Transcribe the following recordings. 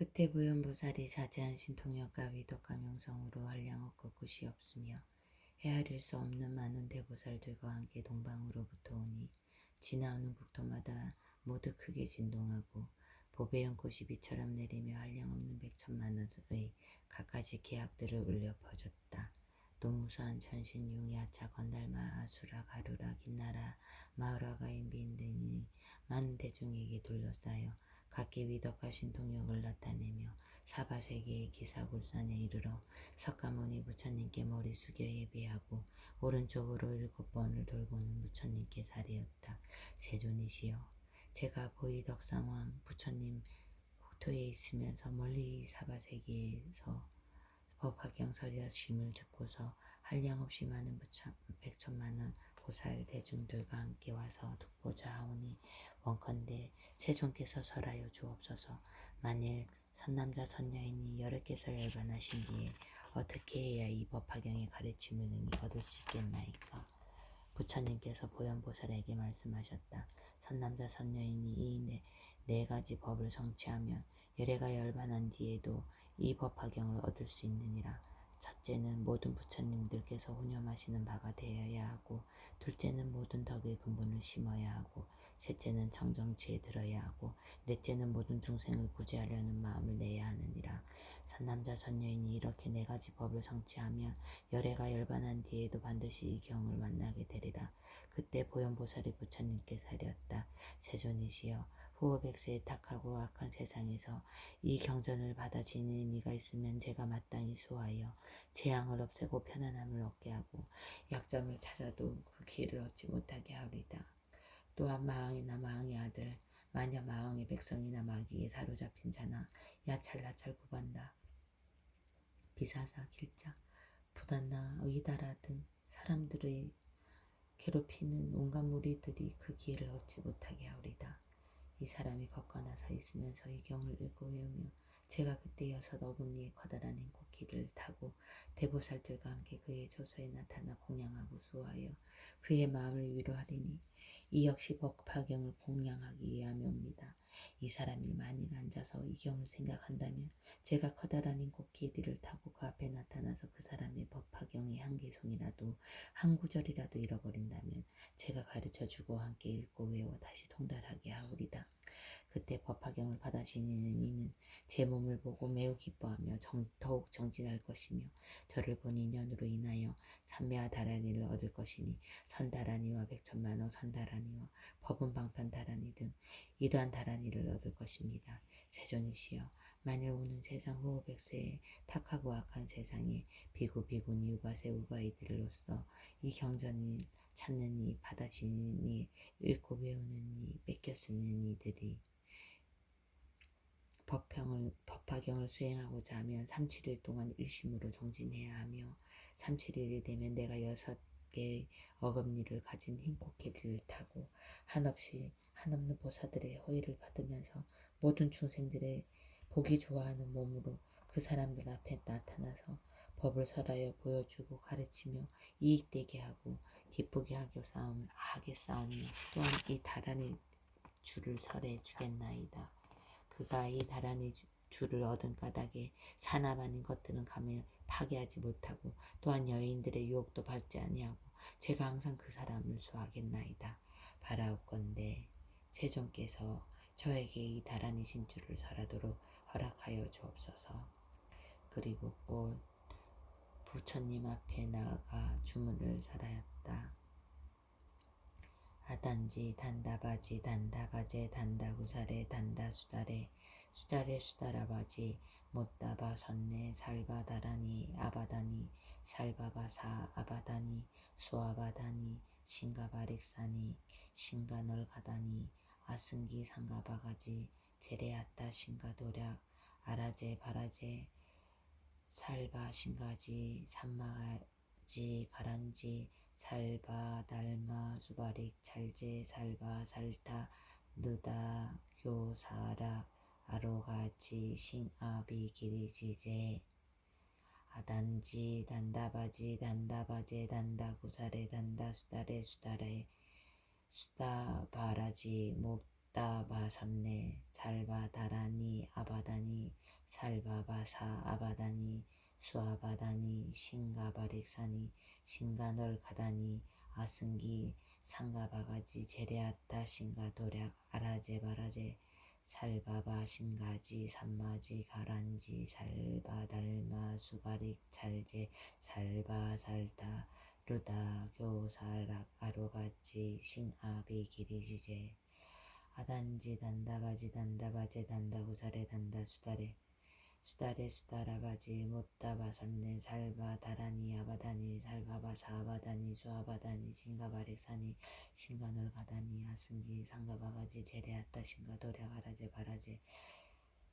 그때 부연보살이 자제한 신통력과 위덕과 명성으로 한량 없고 끝이 없으며 헤아릴 수 없는 많은 대보살들과 함께 동방으로부터 오니 지나오는 국토마다 모두 크게 진동하고 보배 연꽃이 비처럼 내리며 한량없는 백천만원의 갖가지 계약들을 울려 퍼졌다. 또 무수한 천신용, 야차, 건달마, 아수라, 가루라, 긴나라, 마을화가 인 비인 등이 많은 대중에게 둘러싸여 각기 위덕과 신통력을 나타내며 사바세계의 기사굴산에 이르러 석가모니 부처님께 머리 숙여 예배하고 오른쪽으로 일곱 번을 돌고는 부처님께 자리였다. 세존이시여 제가 보이덕상왕 부처님 국토에 있으면서 멀리 사바세계에서 법화경 서리하심을 듣고서 한량없이 많은 부천, 백천만원 보살 대중들과 함께 와서 듣고자 하오니 원컨대 세존께서 설하여 주옵소서 만일 선남자 선녀인이 여러 개서 열반하신 뒤에 어떻게 해야 이 법화경의 가르침을 능히 얻을 수 있겠나이까 부처님께서 보현보살에게 말씀하셨다. 선남자 선녀인이 이 네, 네 가지 법을 성취하면 열애가 열반한 뒤에도 이 법화경을 얻을 수 있느니라. 첫째는 모든 부처님들께서 혼념하시는 바가 되어야 하고 둘째는 모든 덕의 근본을 심어야 하고 셋째는 청정치에 들어야 하고 넷째는 모든 중생을 구제하려는 마음을 내야. 선남자 선녀인이 이렇게 네 가지 법을 성취하면 열애가 열반한 뒤에도 반드시 이 경을 만나게 되리라. 그때 보현보살이 부처님께 사렸다. 세존이시여 후호백세에 탁하고 악한 세상에서 이 경전을 받아 지니는 이가 있으면 제가 마땅히 수하여 재앙을 없애고 편안함을 얻게 하고 약점을 찾아도 그 길을 얻지 못하게 하리다. 또한 마왕이나 마왕의 아들 마녀 마왕의 백성이나 마귀에 사로잡힌 자나 야찰나찰 구반다. 비사사 길자 부단나 의다라 등 사람들의 괴롭히는 온갖 무리들이 그 기회를 얻지 못하게 하오리다. 이 사람이 걷거나 서 있으면서 이 경을 읽고 외우며 제가 그때 여섯 어금니의 커다란 행코키를 타고 대보살들과 함께 그의 조서에 나타나 공양하고 수하여 그의 마음을 위로하리니 이 역시 법화경을 공양하기 위함이옵니다. 이 사람이 만일 앉아서 이 경을 생각한다면 제가 커다란 인꽃길이를 타고 그 앞에 나타나서 그 사람의 법화경의 한 개송이라도 한 구절이라도 잃어버린다면 제가 가르쳐주고 함께 읽고 외워 다시 통달하게 하오리다. 그때 법화경을 받아 지니는 이는 제 몸을 보고 매우 기뻐하며 정, 더욱 정진할 것이며 저를 본 인연으로 인하여 삼매와 다라니를 얻을 것이니 선다라니와 백천만호 선다라니와 법은 방편 다라니 등 이러한 다라니를 얻을 것입니다. 세존이시여 만일 오는 세상 후호 백세에 탁하고 악한 세상에 비구 비구니 우바세 우바이들로서 이 경전을 찾는 이 받아 지니는 이 읽고 배우는 이 쓰는 이들이 법평을, 법화경을 수행하고자 하면 3, 7일 동안 일심으로 정진해야 하며 3, 7일이 되면 내가 여섯 개의 어금니를 가진 흰 코끼리를 타고 한없이 한없는 보사들의 호의를 받으면서 모든 중생들의 보기 좋아하는 몸으로 그 사람들 앞에 나타나서 법을 설하여 보여주고 가르치며 이익되게 하고 기쁘게 하게 싸움 하게 싸우며 또한 이 다란히 줄을 설해 주겠나이다. 그가 이 다란히 줄을 얻은 까닭에 산업 아닌 것들은 가며 파괴하지 못하고 또한 여인들의 유혹도 받지 아니하고 제가 항상 그 사람을 수하겠나이다. 바라옵건대 세종께서 저에게 이 다란히 신줄을 설하도록 허락하여 주옵소서. 그리고 곧 부처님 앞에 나아가 주문을 설하였다. 아단지 단다바지 단다바제 단다구사레 단다수다레 수다레 수다라바지 못다바 선내 살바다라니 아바다니 살바바사 아바다니 수아바다니 신가바릭사니 신가널가다니 아승기 상가바가지 제레아따 신가도략 아라제 바라제 살바 신가지 산마지 가란지 살바 달마 수바릭 찰제 살바 살타 누다 교사락 아로가치 싱아비 기리지제. 아단지 단다바지 단다바제 단다구사레 단다수다레 수다레 수다바라지 따바삼네 잘바다라니 아바다니 살바바사 아바다니 수아바다니 싱가바릭사니 싱가널가다니 아승기 상가바가지 제레아따 싱가도략 아라제바라제 살바바 싱가지 삼마지 가란지 살바 달마 수바릭 잘제 살바 살타 루다 교사락 아로가지 싱아비 기리지제. 아단지 단다바지 단다바제 단다고사레 단다 수다레 수다레 수다라바지 못다바 삼네. 살바 다라니 아바다니 살바바 사바다니 수아바다니 싱가바렉사니 싱가놀가다니 아승기 상가바가지 제레아따 싱가도랴가라제 바라제.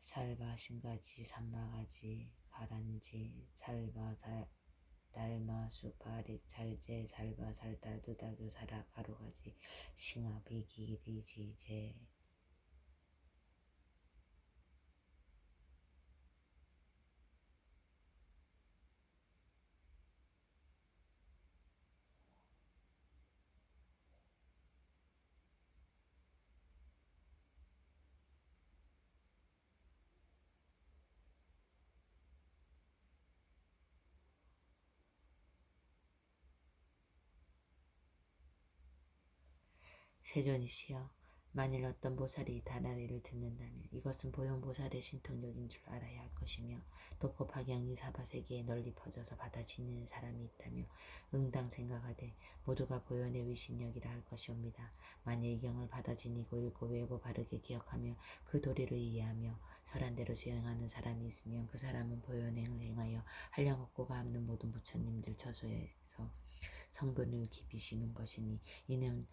살바 싱가지 삼마가지 가란지. 살바 살 달마 수파릭 잘제 살바 살달 두다교 사락 가루가지. 싱아 비기 리지 제 세존이시여 만일 어떤 보살이 다라리를 듣는다면 이것은 보현보살의 신통력인 줄 알아야 할 것이며 또 법화경이 사바세계에 널리 퍼져서 받아지는 사람이 있다며 응당 생각하되 모두가 보현의 위신력이라 할 것이옵니다. 만일 이 경을 받아 지니고 읽고 외우고 바르게 기억하며 그 도리를 이해하며 설한대로 수행하는 사람이 있으면 그 사람은 보현행을 행하여 한량없고 가없는 모든 부처님들 처소에서 성분을 깊이시는 것이니 이는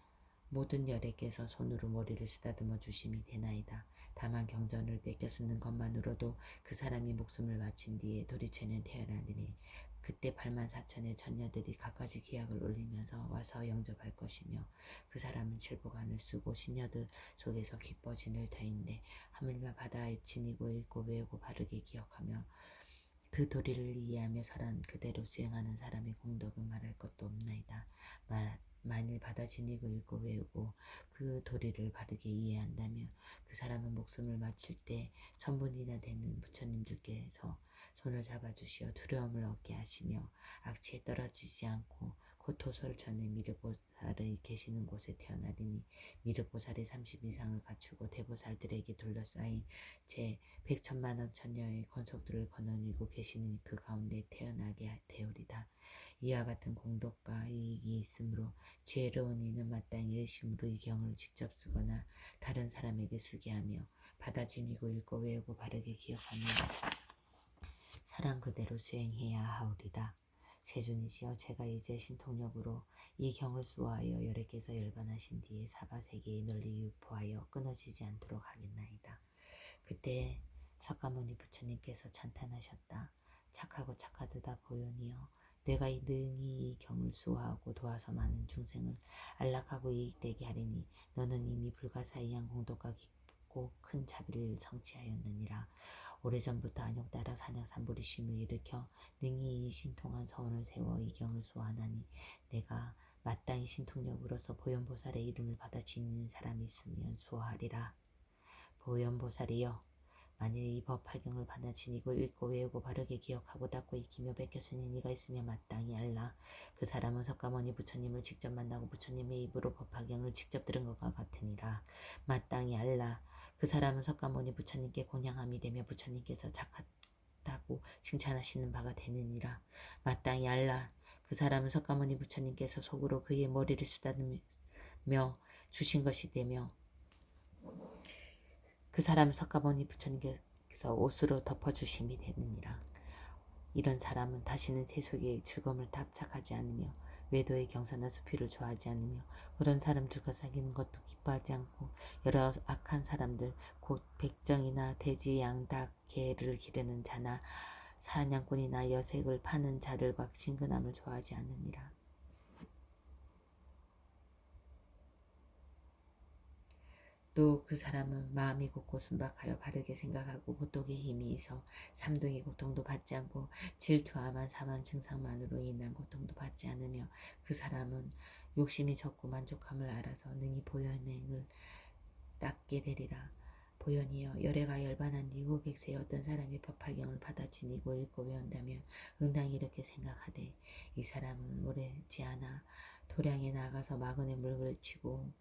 모든 열에게서 손으로 머리를 쓰다듬어 주심이 되나이다. 다만 경전을 뺏겨 쓰는 것만으로도 그 사람이 목숨을 마친 뒤에 도리체는 태어나느니 그때 8만 4천의 천녀들이 갖가지 기약을 올리면서 와서 영접할 것이며 그 사람은 칠보관을 쓰고 신녀들 속에서 기뻐 진을 터인데 하물며 바다에 지니고 읽고 외우고 바르게 기억하며 그 도리를 이해하며 설한 그대로 수행하는 사람의 공덕은 말할 것도 없나이다. 만일 받아 지니고 읽고 외우고 그 도리를 바르게 이해한다면 그 사람은 목숨을 마칠 때 천분이나 되는 부처님들께서 손을 잡아주시어 두려움을 얻게 하시며 악취에 떨어지지 않고 고토설천의 미륵보살의 계시는 곳에 태어나리니 미륵보살이 30 이상을 갖추고 대보살들에게 둘러싸인 제 백천만억 천녀의 권속들을 거느리고 계시는 그 가운데 태어나게 되오리다. 이와 같은 공덕과 이익이 있으므로 지혜로운 이는 마땅히 일심으로 이 경을 직접 쓰거나 다른 사람에게 쓰게 하며 받아 지니고 읽고 외우고 바르게 기억하며 사랑 그대로 수행해야 하오리다. 세준이시여 제가 이제 신통력으로 이 경을 수호하여 열애께서 열반하신 뒤에 사바세계에 널리 유포하여 끊어지지 않도록 하겠나이다. 그때 석가모니 부처님께서 찬탄하셨다. 착하고 착하드다 보요니여 내가 능히 이 경을 수호하고 도와서 많은 중생을 안락하고 이익되게 하리니 너는 이미 불가사의한 공덕과 깊고 큰 자비를 성취하였느니라. 오래전부터 안욕 따라 산약 삼보리심을 일으켜 능히 이 신통한 서원을 세워 이 경을 수호하나니 내가 마땅히 신통력으로서 보현보살의 이름을 받아 지니는 사람이 있으면 수호하리라. 보현보살이여 만일 이 법화경을 받아 지니고 읽고 외우고 바르게 기억하고 닦고 익히며 베꼈으니 네가 있으면 마땅히 알라. 그 사람은 석가모니 부처님을 직접 만나고 부처님의 입으로 법화경을 직접 들은 것과 같으니라. 마땅히 알라. 그 사람은 석가모니 부처님께 공양함이 되며 부처님께서 착하다고 칭찬하시는 바가 되느니라. 마땅히 알라. 그 사람은 석가모니 부처님께서 속으로 그의 머리를 쓰다듬며 주신 것이 되며 그 사람을 석가모니 부처님께서 옷으로 덮어주심이 되느니라. 이런 사람은 다시는 세속의 즐거움을 답착하지 않으며 외도의 경사나 수피를 좋아하지 않으며 그런 사람들과 사귀는 것도 기뻐하지 않고 여러 악한 사람들 곧 백정이나 돼지, 양, 닭, 개를 기르는 자나 사냥꾼이나 여색을 파는 자들과 친근함을 좋아하지 않느니라. 또 그 사람은 마음이 곱고 순박하여 바르게 생각하고 보톡의 힘이 있어 삼등의 고통도 받지 않고 질투하만 사만 증상만으로 인한 고통도 받지 않으며 그 사람은 욕심이 적고 만족함을 알아서 능히 보현행을 낫게 되리라. 보현이여 열애가 열반한 이후 백세의 어떤 사람이 법화경을 받아 지니고 읽고 외운다면 응당히 이렇게 생각하되 이 사람은 오래지 않아 도량에 나가서 마근의 물을 치고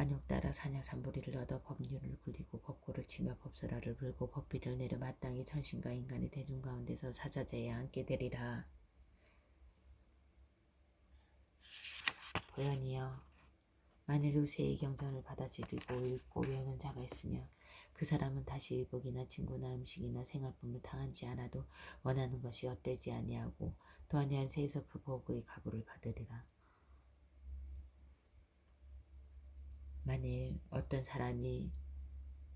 안욕 따라 산야산보리를 얻어 법률을 굴리고 법고를 치며 법설화를 불고 법비를 내려 마땅히 천신과 인간의 대중 가운데서 사자자에 앉게 되리라. 보현이여 만일 루세의 경전을 받아들이고 읽고 외우는 자가 있으면 그 사람은 다시 의복이나 친구나 음식이나 생활품을 당하지 않아도 원하는 것이 헛되지 아니하고 또한 연세에서 그 복의 가부를 받으리라. 만일 어떤 사람이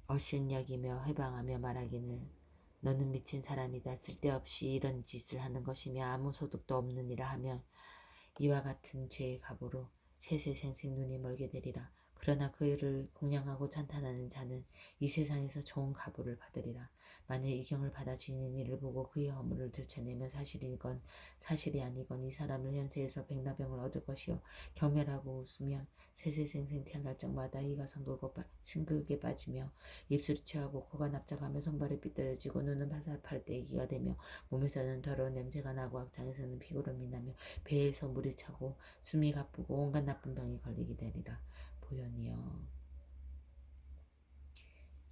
어신 여기며 해방하며 말하기를 너는 미친 사람이다 쓸데없이 이런 짓을 하는 것이며 아무 소득도 없느니라 하면 이와 같은 죄의 가보로 세세생생 눈이 멀게 되리라. 그러나 그를 공양하고 찬탄하는 자는 이 세상에서 좋은 가보를 받으리라. 만일 이 경을 받아 지닌 이를 보고 그의 허물을 들춰내면 사실이건 사실이 아니건 이 사람을 현세에서 백나병을 얻을 것이요 경멸하고 웃으면 세세생생 태어날 적마다 이가 성글고 빠, 싱글게 빠지며 입술이 취하고 코가 납작하며 손발이 삐뚤어지고 눈은 이기가 되며 몸에서는 더러운 냄새가 나고 악장에서는 피구름이 나며 배에서 물이 차고 숨이 가쁘고 온갖 나쁜 병이 걸리게 되리라. 보현이여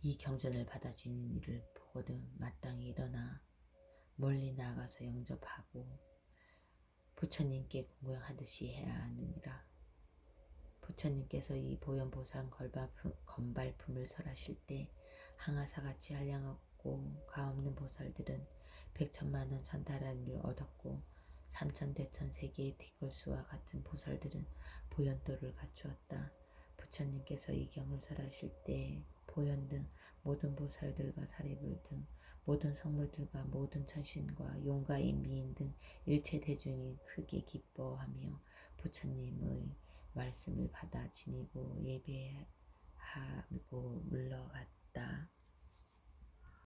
이 경전을 받아주는 이를 보거든 마땅히 일어나 멀리 나가서 영접하고 부처님께 공양하듯이 해야 하느니라. 부처님께서 이 보현보상 건발품을 설하실 때 항아사같이 한량없고 가없는 보살들은 백천만원 전달한 일을 얻었고 삼천대천 세계의 티끌수와 같은 보살들은 보현도를 갖추었다. 부처님께서 이 경을 설하실 때 보현 등 모든 보살들과 사리불 등 모든 성물들과 모든 천신과 용가인 미인 등 일체 대중이 크게 기뻐하며 부처님의 말씀을 받아 지니고 예배하고 물러갔다.